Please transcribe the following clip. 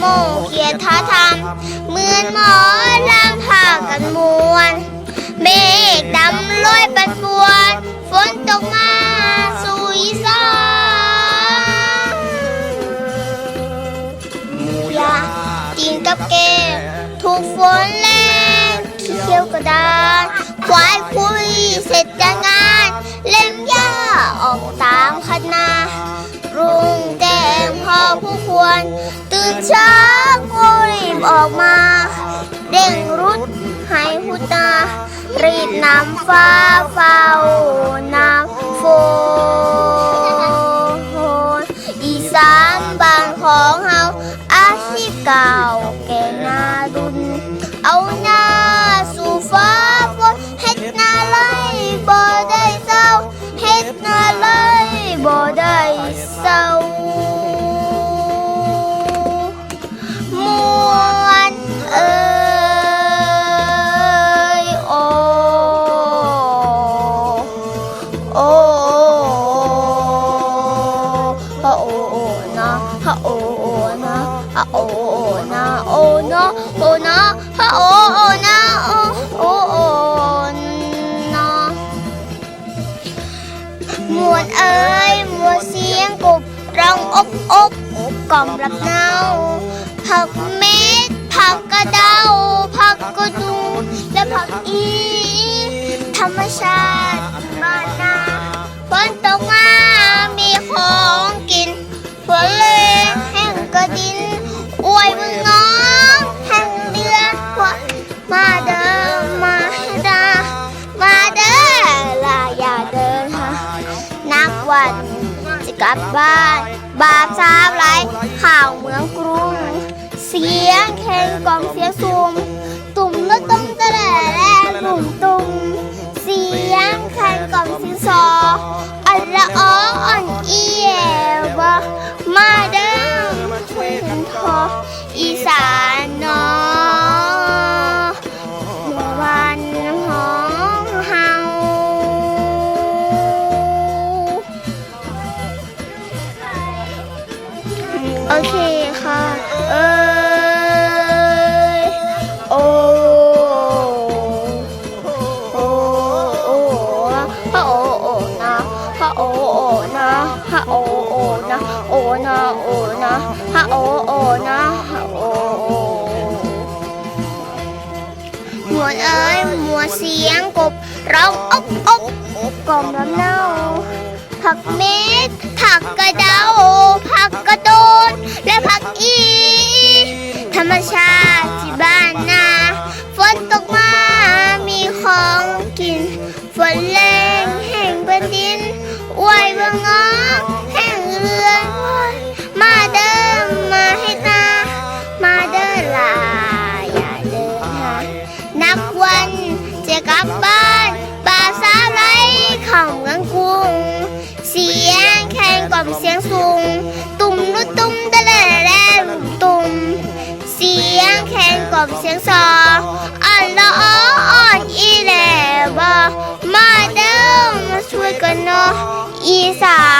ดโมเขียดท่าทำเหมือนหมอลำพากันมวน เมฆดำลอยปันป่วน ฝนตกมาสู่อีสานยาจีนกับเกมถูกฝนแรงเขียวกระดานควายคุยเสร็จจากงาน เล่มหญ้าออกตามคณะรุ่งแจ้งพอผู้ควร ช้าก็รีบออกมาเร่งรุดให้ผู้ตา รีบนำฟ้าเฝ้าน้ำฝนอีสานบ้านของเฮาอาชีพเก่าแก่นาดุน เอาหน้าสู่ฟ้าฝนเฮ็ดนาไล่บ่ได้เศร้าเฮ็ดนาไล่บ่ได้เศร้า โอโอนะฮะโอโอนะฮะโอโอนะโอนะโอนะฮะโอโอนะโอโอโอนะมวนเอ้ยมวนเสียงกบร้องอบอบกล่อมรับเนาผักเม็ดผักกระเดาผักกระดูและผักอีธรรมชาติ จะกลับบ้าน บาปสาวไรข่าวเมืองกรุง เสียงแข่งกล่อมเสียงซูมตุ่มละตุ้มตะแหล่แล่ตุ่มตุ่มเสียงแข่งกล่อมเสียงซออันละอ้ออ่อนเอียวมาเดิมช่วยกันทออีสาน ฮะโอโอนะโอนะโอนะฮะโอโอนะฮะโอโอหมวดเอ้ยหมวดเสียงกบร้องอกอกกล่อมลำเนาผักเม็ดผัก ลับบ้านป่าสาไรของกังกุง เสียงแข่งกล่อมเสียงสูง ตุ่มนุตุ้มตะเล่แล่ตุ่ม เสียงแข่งกล่อมเสียงซออ่อนละอ้ออ่อนอีแหล่บอมาเด้อมาช่วยกันเนาะอีสานเนา